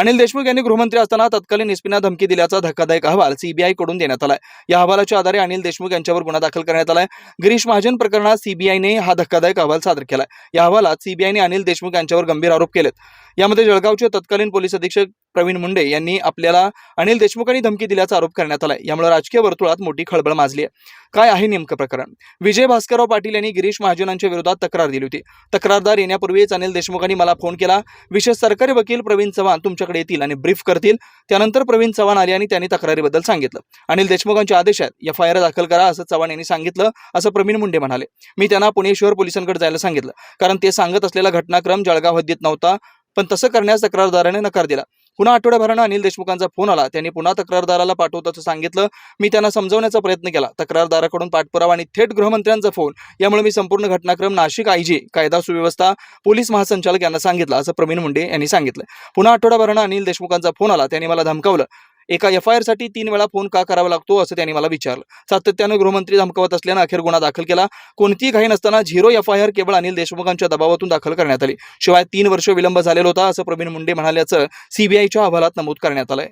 अनिल देशमुख यांनी गृहमंत्री असताना तत्कालीन एसपीना धमकी दिल्याचा धक्कादायक अहवाल सीबीआयकडून देण्यात आलाय. या अहवालाच्या आधारे अनिल देशमुख यांच्यावर गुन्हा दाखल करण्यात आलाय. गिरीश महाजन प्रकरणात सीबीआयने हा धक्कादायक अहवाल सादर केलाय. या अहवालात सीबीआयने अनिल देशमुख यांच्यावर गंभीर आरोप केलेत. यामध्ये जळगावचे तत्कालीन पोलीस अधीक्षक प्रवीण मुंडे यांनी आपल्याला अनिल देशमुखांनी धमकी दिल्याचा आरोप करण्यात आलाय. यामुळे राजकीय वर्तुळात मोठी खळबळ माजली आहे काय आहे नेमकं प्रकरण? विजय भास्करराव पाटील यांनी गिरीश महाजनांच्या विरोधात तक्रार दिली होती. तक्रारदार येण्यापूर्वीच अनिल देशमुखांनी मला फोन केला. विशेष सरकारी वकील प्रवीण चव्हाण तुमच्याकडे येतील आणि ब्रीफ करतील. त्यानंतर प्रवीण चव्हाण आले आणि त्यांनी तक्रारीबद्दल सांगितलं. अनिल देशमुखांच्या आदेशात एफ आय आर दाखल करा असं चव्हाण यांनी सांगितलं असं प्रवीण मुंडे म्हणाले. मी त्यांना पुणे शहर पोलिसांकडे जायला सांगितलं. कारण ते सांगत असलेला घटनाक्रम जळगाव हद्दीत नव्हता. पण तसं करण्यास तक्रारदाराने नकार दिला. पुन्हा आठवड्याभरानं अनिल देशमुखांचा फोन आला. त्यांनी पुन्हा तक्रारदाराला पाठवताचं सांगितलं. मी त्यांना समजवण्याचा प्रयत्न केला. तक्रारदाराकडून पाठपुरावा आणि थेट गृहमंत्र्यांचा फोन. यामुळे मी संपूर्ण घटनाक्रम नाशिक आयजी कायदा सुव्यवस्था पोलीस महासंचालक यांना सांगितलं असं प्रवीण मुंडे यांनी सांगितलं. पुन्हा आठवड्याभरानं अनिल देशमुखांचा फोन आला. त्यांनी मला धमकावलं. एका एफ आयसाठी तीन वेळा फोन का करावा लागतो असं त्यांनी मला विचारलं. सातत्यानं गृहमंत्री धमकावत असल्यानं अखेर गुन्हा दाखल केला. कोणतीही घाई नसताना झिरो एफ आय आर केवळ अनिल देशमुखांच्या दबावातून दाखल करण्यात आली. शिवाय तीन वर्ष विलंब झालेला होता असं प्रवीण मुंडे म्हणाल्याचं सीबीआयच्या अहवालात नमूद करण्यात आलंय.